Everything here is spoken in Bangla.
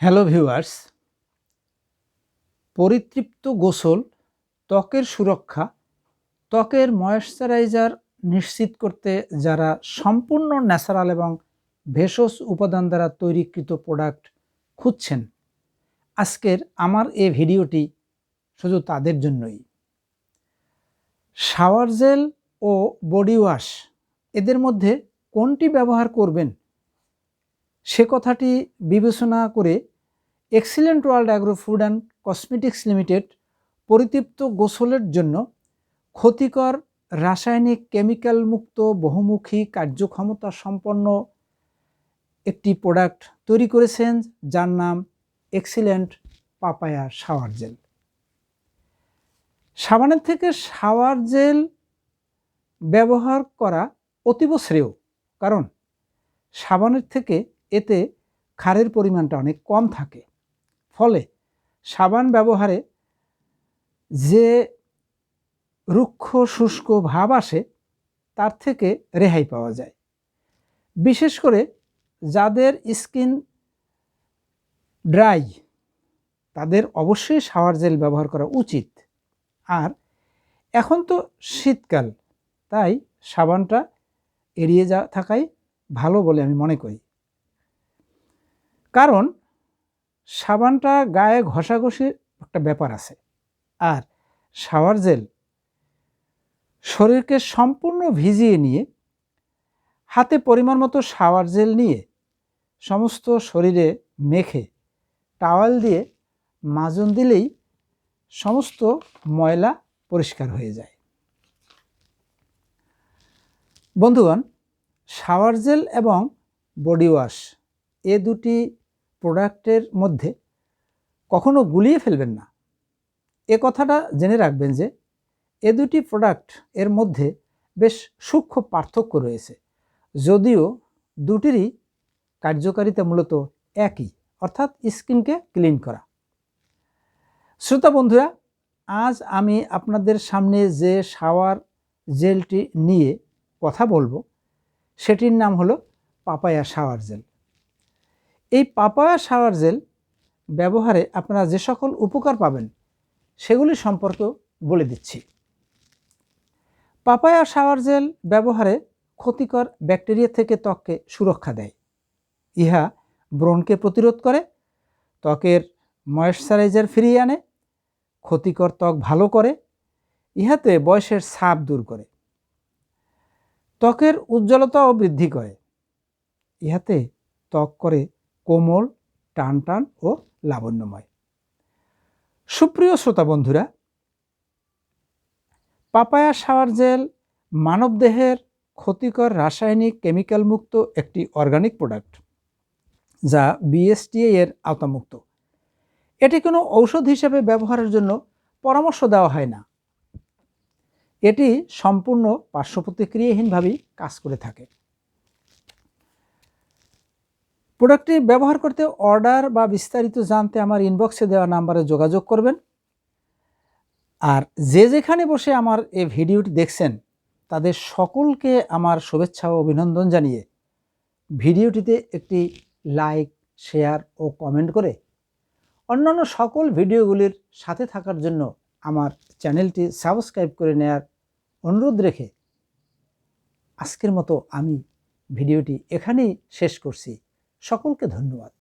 Hello viewers. পরিতৃপ্ত গোসল, ত্বকের সুরক্ষা, ত্বকের ময়েশ্চারাইজার নিশ্চিত করতে যারা সম্পূর্ণ ন্যাচারাল এবং ভেষজ উপাদান দ্বারা তৈরিকৃত প্রোডাক্ট খুঁজছেন, আজকের আমার এই ভিডিওটি শুধু তাদের জন্যই। শাওয়ার জেল ও বডি ওয়াশ, এদের মধ্যে কোনটি ব্যবহার করবেন সে কথাটি বিবেচনা করে excellent world agro food and cosmetics limited পরিতৃপ্ত গোসলের জন্য ক্ষতিকর রাসায়নিক কেমিক্যাল মুক্ত বহুমুখী কার্যক্ষমতা সম্পন্ন একটি প্রোডাক্ট তৈরি করেছেন, যার নাম এক্সিলেন্ট পাপায়া শাওয়ার জেল। সাবানের থেকে শাওয়ার জেল ব্যবহার করা অতীব শ্রেয়, কারণ সাবানের থেকে এতে ক্ষারের পরিমাণটা অনেক কম থাকে। ফলে সাবান ব্যবহারে যে রুক্ষ, শুষ্ক ভাব আসে, তার থেকে রেহাই পাওয়া যায়। বিশেষ করে যাদের স্কিন ড্রাই, তাদের অবশ্যই শাওয়ার জেল ব্যবহার করা উচিত। আর এখন তো শীতকাল, তাই সাবানটা এড়িয়ে যা, থাকাই ভালো বলে আমি মনে করি। কারণ সাবানটা গায়ে ঘষাঘষির একটা ব্যাপার আছে। আর শাওয়ার জেল শরীরকে সম্পূর্ণ ভিজিয়ে নিয়ে, হাতে পরিমাণ মতো শাওয়ার জেল নিয়ে, সমস্ত শরীরে মেখে, টাওয়াল দিয়ে মাজন দিলেই সমস্ত ময়লা পরিষ্কার হয়ে যায়। বন্ধুগণ, শাওয়ার জেল এবং বডি ওয়াশ, এ দুটি প্রোডাক্টের মধ্যে কখনো গুলিয়ে ফেলবেন না। এ কথাটা জেনে রাখবেন যে, এ দুটি প্রোডাক্টের মধ্যে বেশ সূক্ষ্ম পার্থক্য রয়েছে। যদিও দুটিরই কার্যকারিতা মূলত একই, অর্থাৎ স্কিনকে ক্লিন করা। শ্রোতা বন্ধুরা, আজ আমি আপনাদের সামনে যে শাওয়ার জেলটি নিয়ে কথা বলব, সেটির নাম হলো পাপায়া শাওয়ার জেল। এই পাপায়া শাওয়ার জেল ব্যবহারে আপনারা যে সকল উপকার পাবেন, সেগুলি সম্পর্কেও বলে দিচ্ছি। পাপায়া শাওয়ার জেল ব্যবহারে ক্ষতিকর ব্যাকটেরিয়া থেকে ত্বককে সুরক্ষা দেয়। ইহা ব্রণকে প্রতিরোধ করে, ত্বকের ময়েশ্চারাইজার ফিরিয়ে আনে, ক্ষতিকর ত্বক ভালো করে, ইহাতে বয়সের ছাপ দূর করে। ত্বকের উজ্জ্বলতাও বৃদ্ধি করে। ইহাতে ত্বক করে কোমল টান টান ও লাবণ্যময়। সুপ্রিয় শ্রোতা বন্ধুরা, পাপায়া শাওয়ার জেল মানবদেহের ক্ষতিকর রাসায়নিক কেমিক্যাল মুক্ত একটি অর্গানিক প্রোডাক্ট, যা বিএসটিএ এর আওতামুক্ত। এটি কোনো ঔষধ হিসেবে ব্যবহারের জন্য পরামর্শ দেওয়া হয় না। এটি সম্পূর্ণ পার্শ্ব প্রতিক্রিয়াহীনভাবেই কাজ করে থাকে। প্রোডাক্টটি ব্যবহার করতে অর্ডার বা বিস্তারিত জানতে আমার ইনবক্সে দেওয়া নাম্বারে যোগাযোগ করবেন। আর যে যেখানে বসে আমার এই ভিডিওটি দেখছেন, তাদের সকলকে আমার শুভেচ্ছা ও অভিনন্দন জানিয়ে ভিডিওটিতে একটি লাইক শেয়ার ও কমেন্ট করে অন্যান্য সকল ভিডিওগুলির সাথে থাকার জন্য আমার চ্যানেলটি সাবস্ক্রাইব করে নেয়ার অনুরোধ রেখে আজকের মতো আমি ভিডিওটি এখানেই শেষ করছি। সকলকে ধন্যবাদ।